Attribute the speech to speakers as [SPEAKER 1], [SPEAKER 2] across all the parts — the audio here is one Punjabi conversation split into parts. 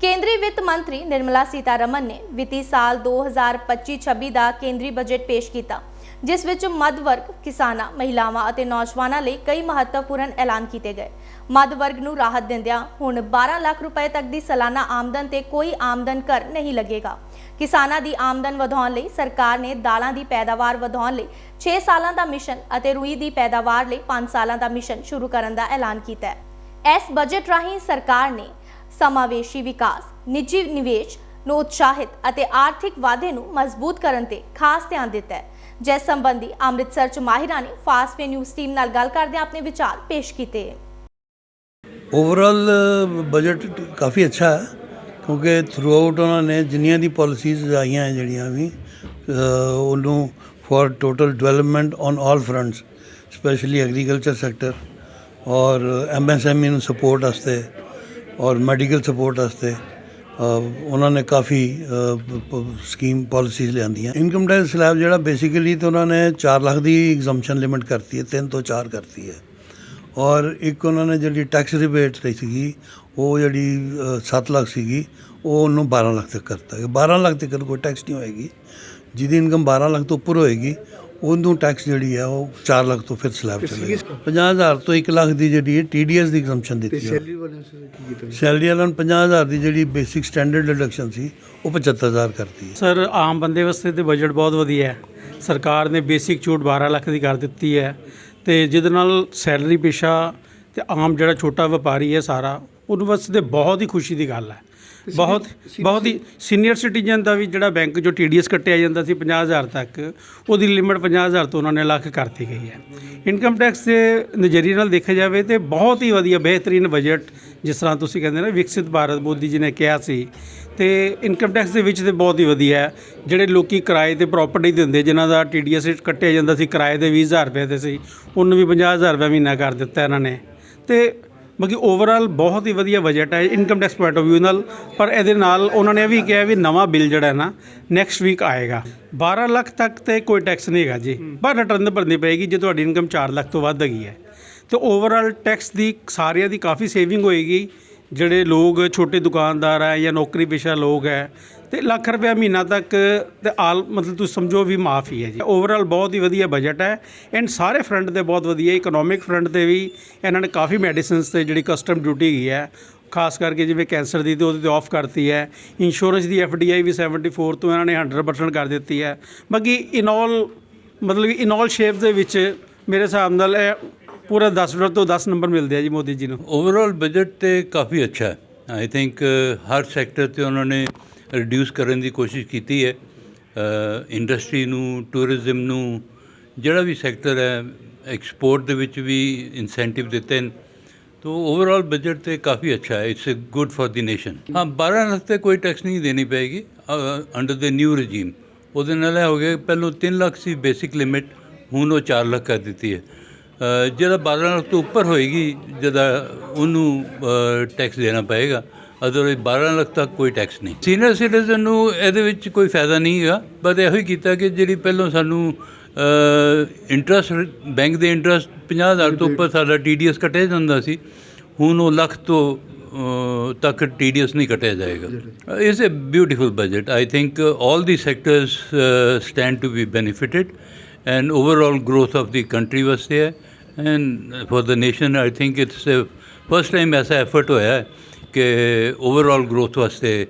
[SPEAKER 1] ਕੇਂਦਰੀ ਵਿੱਤ ਮੰਤਰੀ ਨਿਰਮਲਾ ਸੀਤਾਰਮਨ ਨੇ ਵਿੱਤੀ ਸਾਲ 2025-26 ਦਾ ਕੇਂਦਰੀ ਬਜਟ ਪੇਸ਼ ਕੀਤਾ, ਜਿਸ ਵਿੱਚ ਮੱਧ ਵਰਗ ਕਿਸਾਨਾਂ, ਮਹਿਲਾਵਾਂ ਅਤੇ ਨੌਜਵਾਨਾਂ ਲਈ ਕਈ ਮਹੱਤਵਪੂਰਨ ਐਲਾਨ ਕੀਤੇ ਗਏ। ਮੱਧ ਵਰਗ ਨੂੰ ਰਾਹਤ ਦਿੰਦਿਆਂ ਹੁਣ 12 ਲੱਖ ਰੁਪਏ ਤੱਕ ਦੀ ਸਾਲਾਨਾ ਆਮਦਨ ਤੇ ਕੋਈ ਆਮਦਨ ਕਰ ਨਹੀਂ ਲੱਗੇਗਾ। ਕਿਸਾਨਾਂ ਦੀ ਆਮਦਨ ਵਧਾਉਣ ਲਈ ਸਰਕਾਰ ਨੇ ਦਾਲਾਂ ਦੀ ਪੈਦਾਵਾਰ ਵਧਾਉਣ ਲਈ 6 ਸਾਲਾਂ ਦਾ ਮਿਸ਼ਨ ਅਤੇ ਰੂਈ ਦੀ ਪੈਦਾਵਾਰ ਲਈ 5 ਸਾਲਾਂ ਦਾ ਮਿਸ਼ਨ ਸ਼ੁਰੂ ਕਰਨ ਦਾ ਐਲਾਨ ਕੀਤਾ ਹੈ। ਇਸ ਬਜਟ ਰਾਹੀਂ ਸਰਕਾਰ ਨੇ ਸਮਾਵੇਸ਼ੀ ਵਿਕਾਸ, ਨਿੱਜੀ ਨਿਵੇਸ਼ ਨੂੰ ਉਤਸ਼ਾਹਿਤ ਅਤੇ ਆਰਥਿਕ ਵਾਧੇ ਨੂੰ ਮਜ਼ਬੂਤ ਕਰਨ ਤੇ ਖਾਸ ਧਿਆਨ ਦਿੱਤਾ ਹੈ। ਜਿਸ ਸੰਬੰਧੀ ਅੰਮ੍ਰਿਤਸਰ ਚ ਮਾਹਿਰਾਂ ਨੇ ਫਾਸਟ ਨਿਊਜ਼ ਟੀਮ ਨਾਲ ਗੱਲ ਕਰਦੇ ਆਪਣੇ ਵਿਚਾਰ ਪੇਸ਼ ਕੀਤੇ।
[SPEAKER 2] ਓਵਰਆਲ ਬਜਟ ਕਾਫੀ ਅੱਛਾ ਹੈ, ਕਿਉਂਕਿ ਥਰੂ ਆਊਟ ਉਹਨਾਂ ਨੇ ਜਿੰਨੀਆਂ ਦੀ ਪਾਲਿਸੀਜ਼ ਆਈਆਂ ਹੈ ਜਿਹੜੀਆਂ ਵੀ ਉਹਨੂੰ for total development on all fronts specially agriculture sector ਔਰ ਐਮਐਸਐਮਈ ਨੂੰ ਸਪੋਰਟ ਵਾਸਤੇ ਔਰ ਮੈਡੀਕਲ ਸਪੋਰਟ ਵਾਸਤੇ ਉਹਨਾਂ ਨੇ ਕਾਫੀ ਸਕੀਮ ਪਾਲਿਸੀਜ਼ ਲਿਆਂਦੀਆਂ। ਇਨਕਮ ਟੈਕਸ ਸਲੈਬ ਜਿਹੜਾ ਬੇਸਿਕਲੀ ਤਾਂ ਉਹਨਾਂ ਨੇ 4 ਲੱਖ ਦੀ ਐਗਜ਼ੰਪਸ਼ਨ ਲਿਮਿਟ ਕਰਤੀ ਹੈ 3 ਤੋਂ 4 ਕਰਤੀ ਹੈ। ਔਰ ਇੱਕ ਉਹਨਾਂ ਨੇ ਜਿਹੜੀ ਟੈਕਸ ਰਿਬੇਟ ਰਹੀ ਸੀਗੀ, ਉਹ ਜਿਹੜੀ 7 ਲੱਖ ਸੀਗੀ, ਉਹ ਉਹਨੂੰ 12 ਲੱਖ ਤੱਕ ਕਰਤਾ ਹੈ। 12 ਲੱਖ ਤੱਕ ਕੋਈ ਟੈਕਸ ਨਹੀਂ ਹੋਏਗੀ। ਜਿਹਦੀ ਇਨਕਮ 12 ਲੱਖ ਤੋਂ ਉੱਪਰ ਹੋਏਗੀ ਉਹਨੂੰ ਟੈਕਸ ਜਿਹੜੀ ਹੈ ਉਹ 4 ਲੱਖ ਤੋਂ ਫਿਰ ਸਲੈਬ ਚਲੇਗੀ। 50000 ਤੋਂ 1 ਲੱਖ ਦੀ ਜਿਹੜੀ ਹੈ ਟੀਡੀਐਸ ਦੀ ਐਗਜ਼ੰਪਸ਼ਨ ਦਿੱਤੀ ਹੈ
[SPEAKER 3] ਸੈਲਰੀ ਵਾਲਿਆਂ ਕੀ ਕੀਤਾ
[SPEAKER 2] ਸੈਲਰੀ ਵਾਲਿਆਂ ਨੂੰ 50000 ਦੀ ਜਿਹੜੀ ਬੇਸਿਕ ਸਟੈਂਡਰਡ ਡਿਡਕਸ਼ਨ ਸੀ ਉਹ 75000 ਕਰਤੀ ਹੈ
[SPEAKER 4] ਸਰ ਆਮ ਬੰਦੇ ਵਾਸਤੇ ਤੇ ਬਜਟ ਬਹੁਤ ਵਧੀਆ ਹੈ। ਸਰਕਾਰ ਨੇ ਬੇਸਿਕ ਛੂਟ 12 ਲੱਖ ਦੀ ਕਰ ਦਿੱਤੀ ਹੈ ਤੇ ਜਿਹਦੇ ਨਾਲ ਸੈਲਰੀ ਪੇਸ਼ਾ ਤੇ ਆਮ ਜਿਹੜਾ ਛੋਟਾ ਵਪਾਰੀ ਹੈ ਸਾਰਾ ਉਹਨੂੰ ਵਾਸਤੇ ਬਹੁਤ ਹੀ ਖੁਸ਼ੀ ਦੀ ਗੱਲ ਹੈ। ਬਹੁਤ ਬਹੁਤ ਹੀ ਸੀਨੀਅਰ ਸਿਟੀਜ਼ਨ ਦਾ ਵੀ ਜਿਹੜਾ ਬੈਂਕ ਚੋਂ ਟੀਡੀਐਸ ਕੱਟਿਆ ਜਾਂਦਾ ਸੀ 50000 ਤੱਕ ਉਹਦੀ ਲਿਮਿਟ 50000 ਤੋਂ ਉਹਨਾਂ ਨੇ ਲੱਖ ਕਰਤੀ ਗਈ ਹੈ। ਇਨਕਮ ਟੈਕਸ ਦੇ ਨਜ਼ਰੀਏ ਨਾਲ ਦੇਖਿਆ ਜਾਵੇ ਤੇ ਬਹੁਤ ਹੀ ਵਧੀਆ ਬਿਹਤਰੀਨ ਬਜਟ ਜਿਸ ਤਰ੍ਹਾਂ ਤੁਸੀਂ ਕਹਿੰਦੇ ਨਾ ਵਿਕਸਿਤ ਭਾਰਤ ਮੋਦੀ ਜੀ ਨੇ ਕਿਹਾ ਸੀ। ਤੇ ਇਨਕਮ ਟੈਕਸ ਦੇ ਵਿੱਚ ਤੇ ਬਹੁਤ ਹੀ ਵਧੀਆ ਹੈ। ਜਿਹੜੇ ਲੋਕੀ ਕਿਰਾਏ ਤੇ ਪ੍ਰਾਪਰਟੀ ਦਿੰਦੇ ਜਿਨ੍ਹਾਂ ਦਾ ਟੀਡੀਐਸ ਕੱਟਿਆ ਜਾਂਦਾ ਸੀ ਕਿਰਾਏ ਦੇ 20000 ਰੁਪਏ ਤੇ ਸੀ ਉਹਨੂੰ ਵੀ 50000 ਰੁਪਏ ਮਹੀਨਾ ਕਰ ਦਿੱਤਾ ਇਹਨਾਂ ਨੇ। ਤੇ ਬਾਕੀ ਓਵਰਆਲ ਬਹੁਤ ਹੀ ਵਧੀਆ ਬਜਟ ਹੈ income tax point of View ਨਾਲ। ਪਰ ਇਹਦੇ ਨਾਲ ਉਹਨਾਂ ਨੇ ਇਹ ਵੀ ਕਿਹਾ ਵੀ ਨਵਾਂ ਬਿੱਲ ਜਿਹੜਾ ਹੈ ਨਾ ਨੈਕਸਟ ਵੀਕ ਆਏਗਾ। 12 ਲੱਖ ਤੱਕ ਤੇ ਕੋਈ ਟੈਕਸ ਨਹੀਂ ਹੈਗਾ ਜੀ। ਪਰ ਰਿਟਰਨ ਭਰਨੀ ਪਏਗੀ ਜੇ ਤੁਹਾਡੀ ਇਨਕਮ 4 ਲੱਖ ਤੋਂ ਵੱਧ ਹੈਗੀ ਹੈ। ਤੇ ਓਵਰਆਲ ਟੈਕਸ ਦੀ ਸਾਰਿਆਂ ਦੀ ਕਾਫੀ ਸੇਵਿੰਗ ਹੋਏਗੀ। ਜਿਹੜੇ ਲੋਕ ਛੋਟੇ ਦੁਕਾਨਦਾਰ ਹੈ ਜਾਂ ਨੌਕਰੀ ਪੇਸ਼ਾ ਲੋਕ ਹੈ ਤੇ ਲੱਖ ਰੁਪਏ ਮਹੀਨਾ ਤੱਕ ਤੇ ਆਲ ਮਤਲਬ ਤੁਸੀਂ ਸਮਝੋ ਵੀ ਮਾਫ ਹੀ ਹੈ ਜੀ। ਓਵਰਆਲ ਬਹੁਤ ਹੀ ਵਧੀਆ ਬਜਟ ਹੈ ਐਂਡ ਸਾਰੇ ਫਰੰਟ ਤੇ ਬਹੁਤ ਵਧੀਆ ਇਕਨੋਮਿਕ ਫਰੰਟ ਤੇ ਵੀ ਇਹਨਾਂ ਨੇ ਕਾਫੀ ਮੈਡੀਸਿਨਸ ਤੇ ਜਿਹੜੀ ਕਸਟਮ ਡਿਊਟੀ ਹੈਗੀ ਹੈ, ਖਾਸ ਕਰਕੇ ਜਿਵੇਂ ਕੈਂਸਰ ਦੀ ਤੇ ਉਹਦੇ ਤੇ ਆਫ ਕਰਤੀ ਹੈ ਇੰਸ਼ੋਰੈਂਸ ਦੀ ਐਫਡੀਆਈ ਵੀ 74 ਤੋਂ ਇਹਨਾਂ ਨੇ 100% ਕਰ ਦਿੱਤੀ ਹੈ। ਬਾਕੀ ਇਨ ਆਲ ਮਤਲਬ ਇਨ ਆਲ ਸ਼ੇਪ ਦੇ ਵਿੱਚ ਮੇਰੇ ਹਿਸਾਬ ਨਾਲ ਇਹ ਪੂਰਾ 10 ਤੋਂ 10 ਨੰਬਰ ਮਿਲਦੇ ਆ ਜੀ ਮੋਦੀ ਜੀ ਨੂੰ।
[SPEAKER 5] ਓਵਰਆਲ ਬਜਟ ਤੇ ਕਾਫੀ ਅੱਛਾ ਹੈ। ਆਈ ਥਿੰਕ uh, ਹਰ ਸੈਕਟਰ ਤੇ ਉਹਨਾਂ ਨੇ ਰਿਡਿਊਸ ਕਰਨ ਦੀ ਕੋਸ਼ਿਸ਼ ਕੀਤੀ ਹੈ। ਇੰਡਸਟਰੀ ਨੂੰ ਟੂਰਿਜ਼ਮ ਨੂੰ, ਜਿਹੜਾ ਵੀ ਸੈਕਟਰ ਹੈ ਐਕਸਪੋਰਟ ਦੇ ਵਿੱਚ ਵੀ ਇਨਸੈਂਟਿਵ ਦਿੱਤੇ ਨੇ ਤੋ ਓਵਰਆਲ ਬਜਟ ਤੇ ਕਾਫੀ ਅੱਛਾ ਹੈ। It's good for the nation ਹਾਂ 12 ਲੱਖ ਤੇ ਕੋਈ ਟੈਕਸ ਨਹੀਂ ਦੇਣੀ ਪਏਗੀ ਅੰਡਰ ਦ ਨਿਊ ਰਜੀਮ ਉਹਦੇ ਨਾਲ ਇਹ ਹੋ ਗਿਆ ਪਹਿਲਾਂ 3 ਲੱਖ ਸੀ ਬੇਸਿਕ ਲਿਮਿਟ ਹੁਣ ਉਹ 4 ਲੱਖ ਕਰ ਦਿੱਤੀ ਹੈ। ਜਿਹੜਾ 12 ਲੱਖ ਤੋਂ ਉੱਪਰ ਹੋਏਗੀ ਜਿਹਦਾ ਉਹਨੂੰ ਟੈਕਸ ਦੇਣਾ ਪਏਗਾ ਅਦਰਵਾਈਜ਼ 12 ਲੱਖ ਤੱਕ ਕੋਈ ਟੈਕਸ ਨਹੀਂ। ਸੀਨੀਅਰ ਸਿਟੀਜ਼ਨ ਨੂੰ ਇਹਦੇ ਵਿੱਚ ਕੋਈ ਫਾਇਦਾ ਨਹੀਂ ਹੈਗਾ ਬਸ ਇਹੋ ਹੀ ਕੀਤਾ ਕਿ ਜਿਹੜੀ ਪਹਿਲਾਂ ਸਾਨੂੰ ਇੰਟਰਸਟ ਬੈਂਕ ਦੇ ਇੰਟਰਸਟ 50000 ਤੋਂ ਉੱਪਰ ਸਾਡਾ ਟੀਡੀਐਸ ਕੱਟਿਆ ਜਾਂਦਾ ਸੀ ਹੁਣ ਉਹ ਲੱਖ ਤੋਂ ਅ, ਤੱਕ ਟੀਡੀਐਸ ਨਹੀਂ ਕੱਟਿਆ ਜਾਏਗਾ। It's a beautiful budget I think all the sectors stand to be benefited and overall growth of the country was there. And for the nation, I think it's the first time ਐਸਾ ਐਫਰਟ ਹੋਇਆ ਹੈ ਕਿ overall growth ਵਾਸਤੇ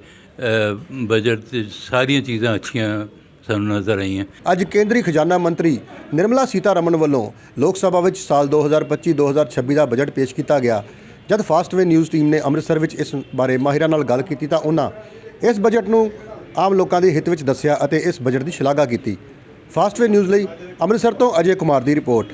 [SPEAKER 5] ਬਜਟ ਤੇ ਸਾਰੀਆਂ ਚੀਜ਼ਾਂ ਅੱਛੀਆਂ ਸਾਨੂੰ ਨਜ਼ਰ ਆਈਆਂ
[SPEAKER 3] ਅੱਜ ਕੇਂਦਰੀ ਖਜ਼ਾਨਾ ਮੰਤਰੀ ਨਿਰਮਲਾ ਸੀਤਾਰਮਨ ਵੱਲੋਂ ਲੋਕ ਸਭਾ ਵਿੱਚ ਸਾਲ 2025-2026 ਦਾ ਬਜਟ ਪੇਸ਼ ਕੀਤਾ ਗਿਆ ਜਦ ਫਾਸਟਵੇ ਨਿਊਜ਼ ਟੀਮ ਨੇ ਅੰਮ੍ਰਿਤਸਰ ਵਿੱਚ ਇਸ ਬਾਰੇ ਮਾਹਿਰਾਂ ਨਾਲ ਗੱਲ ਕੀਤੀ ਤਾਂ ਉਹਨਾਂ ਇਸ ਬਜਟ ਨੂੰ ਆਮ ਲੋਕਾਂ ਦੇ ਹਿੱਤ ਵਿੱਚ ਦੱਸਿਆ ਅਤੇ ਇਸ ਬਜਟ ਦੀ ਸ਼ਲਾਘਾ ਕੀਤੀ ਫਾਸਟਵੇ ਨਿਊਜ਼ ਲਈ ਅੰਮ੍ਰਿਤਸਰ ਤੋਂ ਅਜੇ ਕੁਮਾਰ ਦੀ ਰਿਪੋਰਟ।